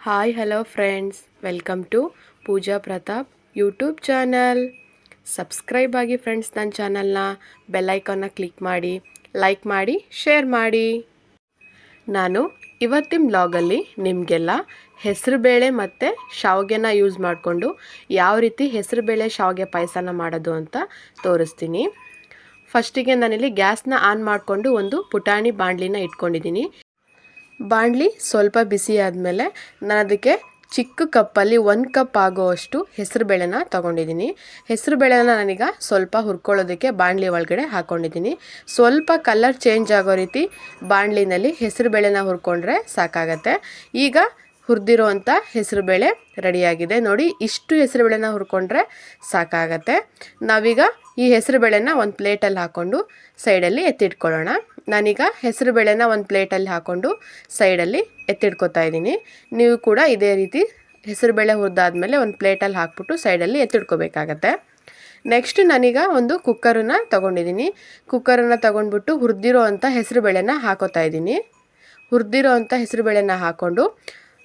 Hi hello friends welcome to Pooja Pratap YouTube channel subscribe ಆಗಿ friends ನನ್ನ ಚಾನಲ್ನ ಬೆಲ್ಲೈಕನ್ನ ಕ್ಲಿಕ್ ಮಾಡಿ ಲೈಕ್ ಮಾಡಿ ಶೇರ್ ಮಾಡಿ. ನಾನು ಇವತ್ತಿನ ಬ್ಲಾಗಲ್ಲಿ ನಿಮಗೆಲ್ಲ ಹೆಸರುಬೇಳೆ ಮತ್ತು ಶಾವಿಗೆನ ಯೂಸ್ ಮಾಡಿಕೊಂಡು ಯಾವ ರೀತಿ ಹೆಸರುಬೇಳೆ ಶಾವಿಗೆ ಪಾಯಸನ ಮಾಡೋದು ಅಂತ ತೋರಿಸ್ತೀನಿ. ಫಸ್ಟಿಗೆ ನಾನಿಲ್ಲಿ ಗ್ಯಾಸ್ನ ಆನ್ ಮಾಡಿಕೊಂಡು ಒಂದು ಪುಟಾಣಿ ಬಾಣಲಿನ ಇಟ್ಕೊಂಡಿದ್ದೀನಿ. ಬಾಣಲಿ ಸ್ವಲ್ಪ ಬಿಸಿ ಆದಮೇಲೆ ನಾನು ಅದಕ್ಕೆ ಚಿಕ್ಕ ಕಪ್ಪಲ್ಲಿ ಒಂದು ಕಪ್ ಆಗೋವಷ್ಟು ಹೆಸರುಬೇಳೆನ ತೊಗೊಂಡಿದ್ದೀನಿ ಹೆಸರುಬೇಳೆನ ನಾನೀಗ ಸ್ವಲ್ಪ ಹುರ್ಕೊಳ್ಳೋದಕ್ಕೆ ಬಾಣಲಿ ಒಳಗಡೆ ಹಾಕ್ಕೊಂಡಿದ್ದೀನಿ ಸ್ವಲ್ಪ ಕಲರ್ ಚೇಂಜ್ ಆಗೋ ರೀತಿ ಬಾಣಲಿನಲ್ಲಿ ಹೆಸರುಬೇಳೆನ ಹುರ್ಕೊಂಡ್ರೆ ಸಾಕಾಗತ್ತೆ. ಈಗ ಹುರಿದಿರೋ ಅಂಥ ಹೆಸರುಬೇಳೆ ರೆಡಿಯಾಗಿದೆ. ನೋಡಿ, ಇಷ್ಟು ಹೆಸರುಬೇಳೆನ ಹುರ್ಕೊಂಡ್ರೆ ಸಾಕಾಗತ್ತೆ. ನಾವೀಗ ಈ ಹೆಸರುಬೇಳೆನ ಒಂದು ಪ್ಲೇಟಲ್ಲಿ ಹಾಕ್ಕೊಂಡು ಸೈಡಲ್ಲಿ ಎತ್ತಿಟ್ಕೊಳ್ಳೋಣ. ನಾನೀಗ ಹೆಸರುಬೇಳೆನ ಒಂದು ಪ್ಲೇಟಲ್ಲಿ ಹಾಕ್ಕೊಂಡು ಸೈಡಲ್ಲಿ ಎತ್ತಿಡ್ಕೊತಾ ಇದ್ದೀನಿ. ನೀವು ಕೂಡ ಇದೇ ರೀತಿ ಹೆಸರುಬೇಳೆ ಹುರಿದಾದ್ಮೇಲೆ ಒಂದು ಪ್ಲೇಟಲ್ಲಿ ಹಾಕ್ಬಿಟ್ಟು ಸೈಡಲ್ಲಿ ಎತ್ತಿಡ್ಕೋಬೇಕಾಗತ್ತೆ ನೆಕ್ಸ್ಟ್ ನಾನೀಗ ಒಂದು ಕುಕ್ಕರನ್ನು ತೊಗೊಂಡಿದ್ದೀನಿ. ಕುಕ್ಕರನ್ನು ತೊಗೊಂಡ್ಬಿಟ್ಟು ಹುರಿದಿರೋ ಅಂಥ ಹೆಸರುಬೇಳೆನ ಹಾಕೋತಾ ಇದ್ದೀನಿ. ಹುರಿದಿರೋ ಅಂಥ ಹೆಸರುಬೇಳೆನ ಹಾಕ್ಕೊಂಡು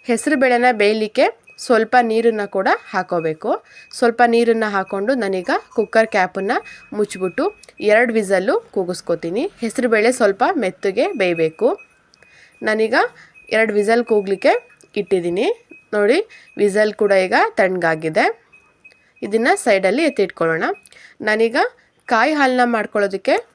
ಹೆಸರುಬೇಳೆನ ಬೇಯಲಿಕ್ಕೆ ಸ್ವಲ್ಪ ನೀರನ್ನು ಕೂಡ ಹಾಕೋಬೇಕು. ಸ್ವಲ್ಪ ನೀರನ್ನು ಹಾಕ್ಕೊಂಡು ನಾನೀಗ ಕುಕ್ಕರ್ ಕ್ಯಾಪನ್ನು ಮುಚ್ಚಿಬಿಟ್ಟು ಎರಡು ವಿಸಲ್ಲು ಕೂಗಿಸ್ಕೊತೀನಿ. ಹೆಸರುಬೇಳೆ ಸ್ವಲ್ಪ ಮೆತ್ತಗೆ ಬೇಯಬೇಕು. ನಾನೀಗ ಎರಡು ವಿಸಲ್ ಕೂಗಲಿಕ್ಕೆ ಇಟ್ಟಿದ್ದೀನಿ. ನೋಡಿ, ವಿಸಲ್ ಕೂಡ ಈಗ ತಣ್ಣಗಾಗಿದೆ. ಇದನ್ನು ಸೈಡಲ್ಲಿ ಎತ್ತಿಟ್ಕೊಳ್ಳೋಣ. ನಾನೀಗ ಕಾಯಿ ಹಾಲನ್ನ ಮಾಡ್ಕೊಳ್ಳೋದಕ್ಕೆ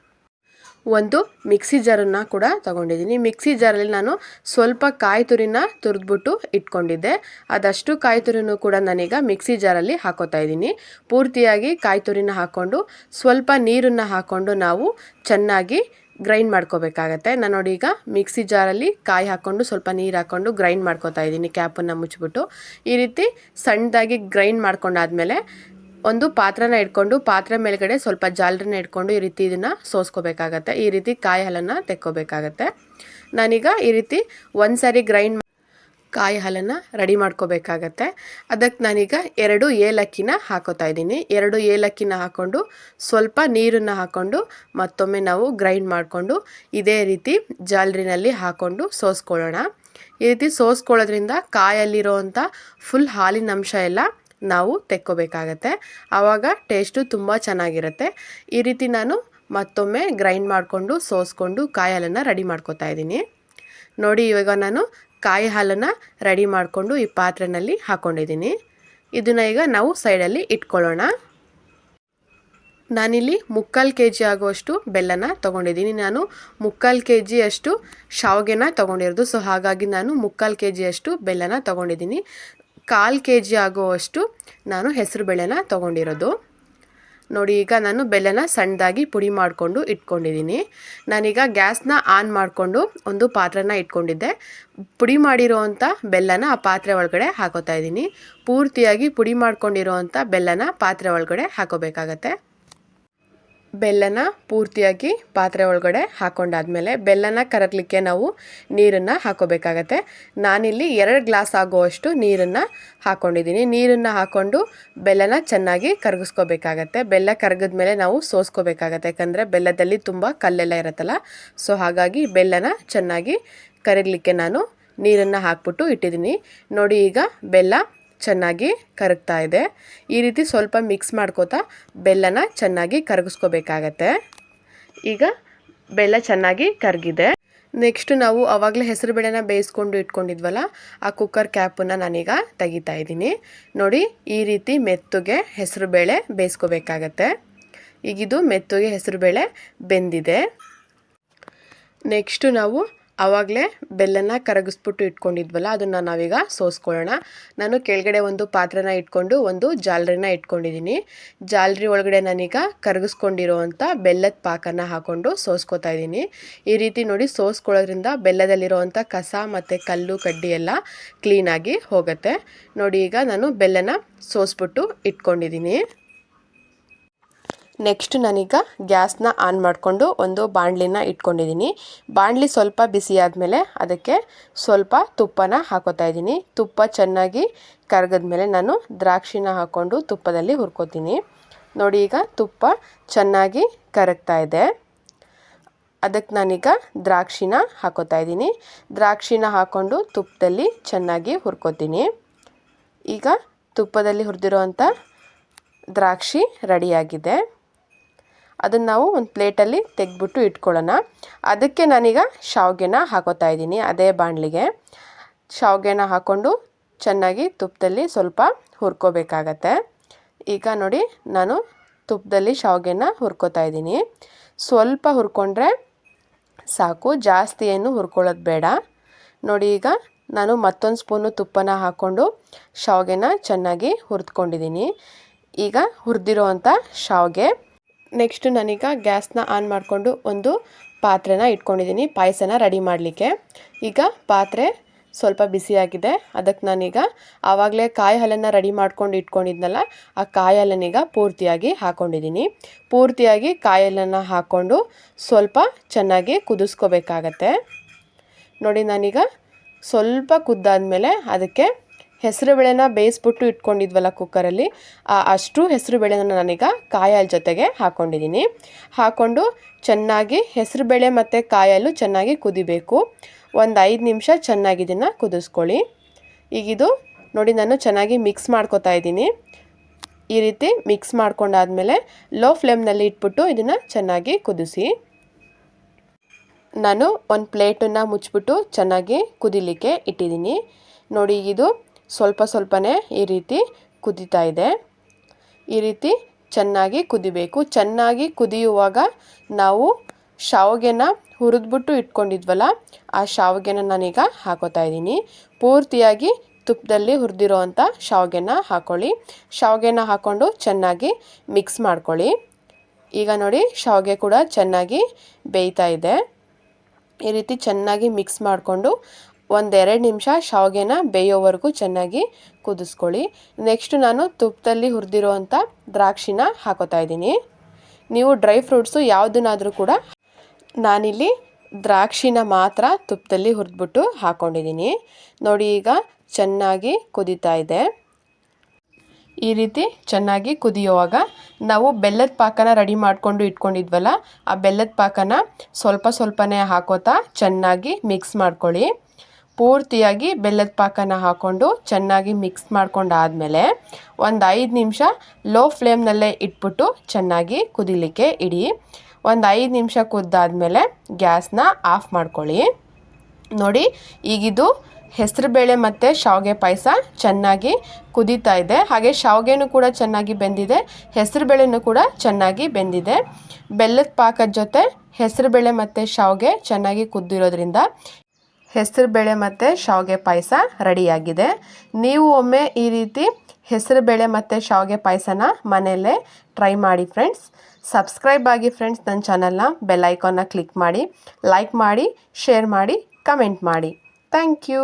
ಒಂದು ಮಿಕ್ಸಿ ಜಾರನ್ನು ಕೂಡ ತಗೊಂಡಿದ್ದೀನಿ. ಮಿಕ್ಸಿ ಜಾರಲ್ಲಿ ನಾನು ಸ್ವಲ್ಪ ಕಾಯಿ ತುರಿನ ತುರಿದ್ಬಿಟ್ಟು ಇಟ್ಕೊಂಡಿದ್ದೆ. ಅದಷ್ಟು ಕಾಯಿ ತುರಿನೂ ಕೂಡ ನಾನೀಗ ಮಿಕ್ಸಿ ಜಾರಲ್ಲಿ ಹಾಕೋತಾ ಇದ್ದೀನಿ. ಪೂರ್ತಿಯಾಗಿ ಕಾಯಿ ತುರಿನ ಹಾಕ್ಕೊಂಡು ಸ್ವಲ್ಪ ನೀರನ್ನು ಹಾಕ್ಕೊಂಡು ನಾವು ಚೆನ್ನಾಗಿ ಗ್ರೈಂಡ್ ಮಾಡ್ಕೋಬೇಕಾಗತ್ತೆ. ನಾನು ನೋಡಿ ಈಗ ಮಿಕ್ಸಿ ಜಾರಲ್ಲಿ ಕಾಯಿ ಹಾಕ್ಕೊಂಡು ಸ್ವಲ್ಪ ನೀರು ಹಾಕ್ಕೊಂಡು ಗ್ರೈಂಡ್ ಮಾಡ್ಕೋತಾ ಇದ್ದೀನಿ. ಕ್ಯಾಪನ್ನು ಮುಚ್ಚಿಬಿಟ್ಟು. ಈ ರೀತಿ ಸಣ್ಣದಾಗಿ ಗ್ರೈಂಡ್ ಮಾಡ್ಕೊಂಡಾದ್ಮೇಲೆ ಒಂದು ಪಾತ್ರನ ಇಟ್ಕೊಂಡು ಪಾತ್ರೆ ಮೇಲ್ಗಡೆ ಸ್ವಲ್ಪ ಜಾಲರಿನ ಇಟ್ಕೊಂಡು ಈ ರೀತಿ ಇದನ್ನು ಸೋಸ್ಕೋಬೇಕಾಗತ್ತೆ. ಈ ರೀತಿ ಕಾಯಿ ಹಾಲನ್ನು ತೆಕ್ಕೋಬೇಕಾಗತ್ತೆ. ನಾನೀಗ ಈ ರೀತಿ ಒಂದು ಸಾರಿ ಗ್ರೈಂಡ್ ಕಾಯಿ ಹಾಲನ್ನು ರೆಡಿ ಮಾಡ್ಕೋಬೇಕಾಗತ್ತೆ. ಅದಕ್ಕೆ ನಾನೀಗ ಎರಡು ಏಲಕ್ಕಿನ ಹಾಕೋತಾ ಇದ್ದೀನಿ. ಎರಡು ಏಲಕ್ಕಿನ ಹಾಕ್ಕೊಂಡು ಸ್ವಲ್ಪ ನೀರನ್ನು ಹಾಕ್ಕೊಂಡು ಮತ್ತೊಮ್ಮೆ ನಾವು ಗ್ರೈಂಡ್ ಮಾಡಿಕೊಂಡು ಇದೇ ರೀತಿ ಜಾಲರಿನಲ್ಲಿ ಹಾಕ್ಕೊಂಡು ಸೋಸ್ಕೊಳ್ಳೋಣ. ಈ ರೀತಿ ಸೋಸ್ಕೊಳ್ಳೋದ್ರಿಂದ ಕಾಯಲ್ಲಿರೋ ಅಂಥ ಫುಲ್ ಹಾಲಿನ ಅಂಶ ಎಲ್ಲ ನಾವು ತೆಕ್ಕೋಬೇಕಾಗತ್ತೆ. ಆವಾಗ ಟೇಸ್ಟು ತುಂಬ ಚೆನ್ನಾಗಿರುತ್ತೆ. ಈ ರೀತಿ ನಾನು ಮತ್ತೊಮ್ಮೆ ಗ್ರೈಂಡ್ ಮಾಡಿಕೊಂಡು, ಸೋಸ್ಕೊಂಡು ಕಾಯಿ ಹಾಲನ್ನು ರೆಡಿ ಮಾಡ್ಕೋತಾ ಇದ್ದೀನಿ. ನೋಡಿ, ಇವಾಗ ನಾನು ಕಾಯಿ ಹಾಲನ್ನು ರೆಡಿ ಮಾಡಿಕೊಂಡು ಈ ಪಾತ್ರೆಯಲ್ಲಿ ಹಾಕ್ಕೊಂಡಿದ್ದೀನಿ ಇದನ್ನು ಈಗ ನಾವು ಸೈಡಲ್ಲಿ ಇಟ್ಕೊಳ್ಳೋಣ. ನಾನಿಲ್ಲಿ ಮುಕ್ಕಾಲು ಕೆ ಜಿ ಆಗುವಷ್ಟು ಬೆಲ್ಲನ ತೊಗೊಂಡಿದ್ದೀನಿ. ನಾನು ಮುಕ್ಕಾಲು ಕೆ ಜಿಯಷ್ಟು ಶಾವಿಗೆನ ತೊಗೊಂಡಿರೋದು. ಸೊ, ಹಾಗಾಗಿ ನಾನು ಮುಕ್ಕಾಲು ಕೆ ಜಿಯಷ್ಟು ಬೆಲ್ಲನ ತೊಗೊಂಡಿದ್ದೀನಿ. ಕಾಲು ಕೆ ಜಿ ಆಗುವಷ್ಟು ನಾನು ಹೆಸರು ಬೇಳೆನ ತೊಗೊಂಡಿರೋದು. ನೋಡಿ, ಈಗ ನಾನು ಬೆಲ್ಲನ ಸಣ್ಣದಾಗಿ ಪುಡಿ ಮಾಡಿಕೊಂಡು ಇಟ್ಕೊಂಡಿದ್ದೀನಿ. ನಾನೀಗ ಗ್ಯಾಸ್ನ ಆನ್ ಮಾಡಿಕೊಂಡು ಒಂದು ಪಾತ್ರೆನ ಇಟ್ಕೊಂಡಿದ್ದೆ. ಪುಡಿ ಮಾಡಿರೋ ಅಂಥ ಬೆಲ್ಲನ ಆ ಪಾತ್ರೆ ಒಳಗಡೆ ಹಾಕೋತಾ ಇದ್ದೀನಿ. ಪೂರ್ತಿಯಾಗಿ ಪುಡಿ ಮಾಡ್ಕೊಂಡಿರೋ ಅಂಥ ಬೆಲ್ಲನ ಪಾತ್ರೆ ಒಳಗಡೆ ಹಾಕೋಬೇಕಾಗತ್ತೆ. ಬೆಲ್ಲನ ಪೂರ್ತಿಯಾಗಿ ಪಾತ್ರೆ ಒಳಗಡೆ ಹಾಕೊಂಡಾದ್ಮೇಲೆ ಬೆಲ್ಲನ ಕರಗಲಿಕ್ಕೆ ನಾವು ನೀರನ್ನು ಹಾಕೋಬೇಕಾಗತ್ತೆ. ನಾನಿಲ್ಲಿ ಎರಡು ಗ್ಲಾಸ್ ಆಗುವಷ್ಟು ನೀರನ್ನು ಹಾಕ್ಕೊಂಡಿದ್ದೀನಿ ನೀರನ್ನು ಹಾಕ್ಕೊಂಡು ಬೆಲ್ಲನ ಚೆನ್ನಾಗಿ ಕರಗಿಸ್ಕೋಬೇಕಾಗತ್ತೆ. ಬೆಲ್ಲ ಕರಗಿದ್ಮೇಲೆ ನಾವು ಸೋಸ್ಕೋಬೇಕಾಗತ್ತೆ. ಯಾಕಂದರೆ ಬೆಲ್ಲದಲ್ಲಿ ತುಂಬ ಕಲ್ಲೆಲ್ಲ ಇರುತ್ತಲ್ಲ. ಸೊ ಹಾಗಾಗಿ ಬೆಲ್ಲನ ಚೆನ್ನಾಗಿ ಕರಗಲಿಕ್ಕೆ ನಾನು ನೀರನ್ನು ಹಾಕ್ಬಿಟ್ಟು ಇಟ್ಟಿದ್ದೀನಿ. ನೋಡಿ ಈಗ ಬೆಲ್ಲ ಚೆನ್ನಾಗಿ ಕರಗ್ತಾ ಇದೆ. ಈ ರೀತಿ ಸ್ವಲ್ಪ ಮಿಕ್ಸ್ ಮಾಡ್ಕೋತಾ ಬೆಲ್ಲನ ಚೆನ್ನಾಗಿ ಕರಗಿಸ್ಕೋಬೇಕಾಗತ್ತೆ. ಈಗ ಬೆಲ್ಲ ಚೆನ್ನಾಗಿ ಕರಗಿದೆ. ನೆಕ್ಸ್ಟ್ ನಾವು ಅವಾಗಲೇ ಹೆಸರು ಬೇಳೆನ ಬೇಯಿಸ್ಕೊಂಡು ಇಟ್ಕೊಂಡಿದ್ವಲ್ಲ, ಆ ಕುಕ್ಕರ್ ಕ್ಯಾಪನ್ನು ನಾನೀಗ ತೆಗಿತಾ ಇದ್ದೀನಿ. ನೋಡಿ, ಈ ರೀತಿ ಮೆತ್ತಗೆ ಹೆಸರು ಬೇಳೆ ಬೇಯಿಸ್ಕೋಬೇಕಾಗತ್ತೆ. ಈಗಿದು ಮೆತ್ತಗೆ ಹೆಸರು ಬೇಳೆ ಬೆಂದಿದೆ. ನೆಕ್ಸ್ಟು ನಾವು ಆವಾಗಲೇ ಬೆಲ್ಲನ ಕರಗಿಸ್ಬಿಟ್ಟು ಇಟ್ಕೊಂಡಿದ್ವಲ್ಲ, ಅದನ್ನು ನಾವೀಗ ಸೋಸ್ಕೊಳ್ಳೋಣ. ನಾನು ಕೆಳಗಡೆ ಒಂದು ಪಾತ್ರೆನ ಇಟ್ಕೊಂಡು ಒಂದು ಜಾಲರಿನ ಇಟ್ಕೊಂಡಿದ್ದೀನಿ. ಜಾಲರಿ ಒಳಗಡೆ ನಾನೀಗ ಕರಗಿಸ್ಕೊಂಡಿರೋವಂಥ ಬೆಲ್ಲದ ಪಾಕನ ಹಾಕ್ಕೊಂಡು ಸೋಸ್ಕೋತಾ ಇದ್ದೀನಿ. ಈ ರೀತಿ ನೋಡಿ ಸೋಸ್ಕೊಳ್ಳೋದ್ರಿಂದ ಬೆಲ್ಲದಲ್ಲಿರೋವಂಥ ಕಸ ಮತ್ತು ಕಲ್ಲು, ಕಡ್ಡಿ ಎಲ್ಲ ಕ್ಲೀನಾಗಿ ಹೋಗುತ್ತೆ. ನೋಡಿ ಈಗ ನಾನು ಬೆಲ್ಲನ ಸೋಸ್ಬಿಟ್ಟು ಇಟ್ಕೊಂಡಿದ್ದೀನಿ. ನೆಕ್ಸ್ಟ್ ನಾನೀಗ ಗ್ಯಾಸ್ನ ಆನ್ ಮಾಡಿಕೊಂಡು ಒಂದು ಬಾಣಲಿನ ಇಟ್ಕೊಂಡಿದ್ದೀನಿ. ಬಾಣಲಿ ಸ್ವಲ್ಪ ಬಿಸಿ ಆದಮೇಲೆ ಅದಕ್ಕೆ ಸ್ವಲ್ಪ ತುಪ್ಪನ ಹಾಕೋತಾ ಇದ್ದೀನಿ. ತುಪ್ಪ ಚೆನ್ನಾಗಿ ಕರಗಿದ್ಮೇಲೆ ನಾನು ದ್ರಾಕ್ಷಿನ ಹಾಕ್ಕೊಂಡು ತುಪ್ಪದಲ್ಲಿ ಹುರ್ಕೋತೀನಿ. ನೋಡಿ ಈಗ ತುಪ್ಪ ಚೆನ್ನಾಗಿ ಕರಗ್ತಾ ಇದೆ. ಅದಕ್ಕೆ ನಾನೀಗ ದ್ರಾಕ್ಷಿನ ಹಾಕೋತಾ ಇದ್ದೀನಿ. ದ್ರಾಕ್ಷಿನ ಹಾಕ್ಕೊಂಡು ತುಪ್ಪದಲ್ಲಿ ಚೆನ್ನಾಗಿ ಹುರ್ಕೋತೀನಿ. ಈಗ ತುಪ್ಪದಲ್ಲಿ ಹುರಿದಿರೋವಂಥ ದ್ರಾಕ್ಷಿ ರೆಡಿಯಾಗಿದೆ. ಅದನ್ನು ನಾವು ಒಂದು ಪ್ಲೇಟಲ್ಲಿ ತೆಗೆದ್ಬಿಟ್ಟು ಇಟ್ಕೊಳ್ಳೋಣ. ಅದಕ್ಕೆ ನಾನೀಗ ಶಾವಿಗೆನ ಹಾಕೋತಾ ಇದ್ದೀನಿ, ಅದೇ ಬಾಣಲಿಗೆ. ಶಾವಿಗೆನ ಹಾಕ್ಕೊಂಡು ಚೆನ್ನಾಗಿ ತುಪ್ಪದಲ್ಲಿ ಸ್ವಲ್ಪ ಹುರ್ಕೋಬೇಕಾಗತ್ತೆ. ಈಗ ನೋಡಿ, ನಾನು ತುಪ್ಪದಲ್ಲಿ ಶಾವಿಗೆನ ಹುರ್ಕೋತಾ ಇದ್ದೀನಿ. ಸ್ವಲ್ಪ ಹುರ್ಕೊಂಡ್ರೆ ಸಾಕು, ಜಾಸ್ತಿ ಏನು ಹುರ್ಕೊಳ್ಳೋದು ಬೇಡ. ನೋಡಿ, ಈಗ ನಾನು ಮತ್ತೊಂದು ಸ್ಪೂನು ತುಪ್ಪನ ಹಾಕ್ಕೊಂಡು ಶಾವಿಗೆನ ಚೆನ್ನಾಗಿ ಹುರಿದ್ಕೊಂಡಿದ್ದೀನಿ. ಈಗ ಹುರಿದಿರೋ ಅಂಥ ಶಾವಿಗೆ ನೆಕ್ಸ್ಟ್ ನಾನೀಗ ಗ್ಯಾಸ್ನ ಆನ್ ಮಾಡಿಕೊಂಡು ಒಂದು ಪಾತ್ರೆನ ಇಟ್ಕೊಂಡಿದ್ದೀನಿ. ಪಾಯಸನ ರೆಡಿ ಮಾಡಲಿಕ್ಕೆ. ಈಗ ಪಾತ್ರೆ ಸ್ವಲ್ಪ ಬಿಸಿಯಾಗಿದೆ ಅದಕ್ಕೆ ನಾನೀಗ ಆವಾಗಲೇ ಕಾಯಿ ಹಾಲನ್ನು ರೆಡಿ ಮಾಡ್ಕೊಂಡು ಇಟ್ಕೊಂಡಿದ್ನಲ್ಲ, ಆ ಕಾಯಿ ಹಾಲನ್ನೀಗ ಪೂರ್ತಿಯಾಗಿ ಹಾಕ್ಕೊಂಡಿದ್ದೀನಿ ಪೂರ್ತಿಯಾಗಿ ಕಾಯಿ ಹಾಲನ್ನು ಹಾಕ್ಕೊಂಡು ಸ್ವಲ್ಪ ಚೆನ್ನಾಗಿ ಕುದಿಸ್ಕೋಬೇಕಾಗತ್ತೆ. ನೋಡಿ, ನಾನೀಗ ಸ್ವಲ್ಪ ಕುದ್ದಾದಮೇಲೆ ಅದಕ್ಕೆ ಹೆಸರು ಬೇಳೆನ ಬೇಯಿಸ್ಬಿಟ್ಟು ಇಟ್ಕೊಂಡಿದ್ವಲ್ಲ ಕುಕ್ಕರಲ್ಲಿ ಆ ಅಷ್ಟು ಹೆಸರು ಬೇಳೆನ ನಾನೀಗ ಕಾಯಿ ಜೊತೆಗೆ ಹಾಕ್ಕೊಂಡಿದ್ದೀನಿ ಹಾಕ್ಕೊಂಡು ಚೆನ್ನಾಗಿ ಹೆಸರು ಬೇಳೆ ಮತ್ತು ಕಾಯಲು ಚೆನ್ನಾಗಿ ಕುದಿಬೇಕು. ಒಂದು ಐದು ನಿಮಿಷ ಚೆನ್ನಾಗಿ ಇದನ್ನು ಕುದಿಸ್ಕೊಳ್ಳಿ. ಈಗಿದು ನೋಡಿ ನಾನು ಚೆನ್ನಾಗಿ ಮಿಕ್ಸ್ ಮಾಡ್ಕೊತಾ ಇದ್ದೀನಿ. ಈ ರೀತಿ ಮಿಕ್ಸ್ ಮಾಡ್ಕೊಂಡಾದಮೇಲೆ ಲೋ ಫ್ಲೇಮ್ನಲ್ಲಿ ಇಟ್ಬಿಟ್ಟು ಇದನ್ನು ಚೆನ್ನಾಗಿ ಕುದಿಸಿ. ನಾನು ಒಂದು ಪ್ಲೇಟನ್ನು ಮುಚ್ಚಿಬಿಟ್ಟು ಚೆನ್ನಾಗಿ ಕುದಿಲಿಕ್ಕೆ ಇಟ್ಟಿದ್ದೀನಿ ನೋಡಿ, ಇದು ಸ್ವಲ್ಪ ಸ್ವಲ್ಪನೇ ಈ ರೀತಿ ಕುದೀತಾ ಇದೆ. ಈ ರೀತಿ ಚೆನ್ನಾಗಿ ಕುದಿಬೇಕು. ಚೆನ್ನಾಗಿ ಕುದಿಯುವಾಗ ನಾವು ಶಾವಿಗೆನ ಹುರಿದ್ಬಿಟ್ಟು ಇಟ್ಕೊಂಡಿದ್ವಲ್ಲ, ಆ ಶಾವಿಗೆನ ನಾನೀಗ ಹಾಕೋತಾ ಇದ್ದೀನಿ. ಪೂರ್ತಿಯಾಗಿ ತುಪ್ಪದಲ್ಲಿ ಹುರಿದಿರೋ ಅಂಥ ಶಾವಿಗೆನ ಹಾಕ್ಕೊಳ್ಳಿ ಶಾವಿಗೆನ ಹಾಕ್ಕೊಂಡು ಚೆನ್ನಾಗಿ ಮಿಕ್ಸ್ ಮಾಡ್ಕೊಳ್ಳಿ. ಈಗ ನೋಡಿ, ಶಾವಿಗೆ ಕೂಡ ಚೆನ್ನಾಗಿ ಬೇಯ್ತಾ ಇದೆ. ಈ ರೀತಿ ಚೆನ್ನಾಗಿ ಮಿಕ್ಸ್ ಮಾಡಿಕೊಂಡು ಒಂದೆರಡು ನಿಮಿಷ ಶಾವಿಗೆನ ಬೇಯೋವರೆಗೂ ಚೆನ್ನಾಗಿ ಕುದಿಸ್ಕೊಳ್ಳಿ. ನೆಕ್ಸ್ಟ್ ನಾನು ತುಪ್ಪದಲ್ಲಿ ಹುರಿದಿರುವಂಥ ದ್ರಾಕ್ಷಿನ ಹಾಕೋತಾ ಇದ್ದೀನಿ. ನೀವು ಡ್ರೈ ಫ್ರೂಟ್ಸು ಯಾವುದನ್ನಾದರೂ ಕೂಡ ನಾನಿಲ್ಲಿ ದ್ರಾಕ್ಷಿನ ಮಾತ್ರ ತುಪ್ಪದಲ್ಲಿ ಹುರಿದ್ಬಿಟ್ಟು ಹಾಕ್ಕೊಂಡಿದ್ದೀನಿ ನೋಡಿ ಈಗ ಚೆನ್ನಾಗಿ ಕುದೀತಾ ಇದೆ. ಈ ರೀತಿ ಚೆನ್ನಾಗಿ ಕುದಿಯುವಾಗ ನಾವು ಬೆಲ್ಲದ ಪಾಕನ ರೆಡಿ ಮಾಡಿಕೊಂಡು ಇಟ್ಕೊಂಡಿದ್ವಲ್ಲ, ಆ ಬೆಲ್ಲದ ಪಾಕನ ಸ್ವಲ್ಪ ಸ್ವಲ್ಪನೇ ಹಾಕೋತಾ ಚೆನ್ನಾಗಿ ಮಿಕ್ಸ್ ಮಾಡ್ಕೊಳ್ಳಿ. ಪೂರ್ತಿಯಾಗಿ ಬೆಲ್ಲದ ಪಾಕನ ಹಾಕ್ಕೊಂಡು ಚೆನ್ನಾಗಿ ಮಿಕ್ಸ್ ಮಾಡ್ಕೊಂಡಾದಮೇಲೆ ಒಂದು ಐದು ನಿಮಿಷ ಲೋ ಫ್ಲೇಮ್ನಲ್ಲೇ ಇಟ್ಬಿಟ್ಟು ಚೆನ್ನಾಗಿ ಕುದಿಲಿಕ್ಕೆ ಇಡಿ. ಒಂದು ಐದು ನಿಮಿಷ ಕುದ್ದಾದಮೇಲೆ ಗ್ಯಾಸ್ನ ಆಫ್ ಮಾಡ್ಕೊಳ್ಳಿ. ನೋಡಿ, ಈಗಿದು ಹೆಸರುಬೇಳೆ ಮತ್ತು ಶಾವಿಗೆ ಪಾಯಸ ಚೆನ್ನಾಗಿ ಕುದೀತಾ ಇದೆ. ಹಾಗೆ ಶಾವಿಗೆನೂ ಕೂಡ ಚೆನ್ನಾಗಿ ಬೆಂದಿದೆ, ಹೆಸರುಬೇಳೆನೂ ಕೂಡ ಚೆನ್ನಾಗಿ ಬೆಂದಿದೆ. ಬೆಲ್ಲದ ಪಾಕದ ಜೊತೆ ಹೆಸರುಬೇಳೆ ಮತ್ತು ಶಾವಿಗೆ ಚೆನ್ನಾಗಿ ಕುದ್ದಿರೋದ್ರಿಂದ ಹೆಸರುಬೇಳೆ ಮತ್ತು ಶಾವಿಗೆ ಪಾಯಸ ರೆಡಿಯಾಗಿದೆ. ನೀವು ಒಮ್ಮೆ ಈ ರೀತಿ ಹೆಸರುಬೇಳೆ ಮತ್ತು ಶಾವಿಗೆ ಪಾಯಸನ ಮನೆಯಲ್ಲೇ ಟ್ರೈ ಮಾಡಿ ಫ್ರೆಂಡ್ಸ್. ಸಬ್ಸ್ಕ್ರೈಬ್ ಆಗಿ ಫ್ರೆಂಡ್ಸ್ ನನ್ನ ಚಾನಲ್ನ ಬೆಲ್ ಐಕಾನ್ನ ಕ್ಲಿಕ್ ಮಾಡಿ, ಲೈಕ್ ಮಾಡಿ, ಶೇರ್ ಮಾಡಿ, ಕಮೆಂಟ್ ಮಾಡಿ. Thank you.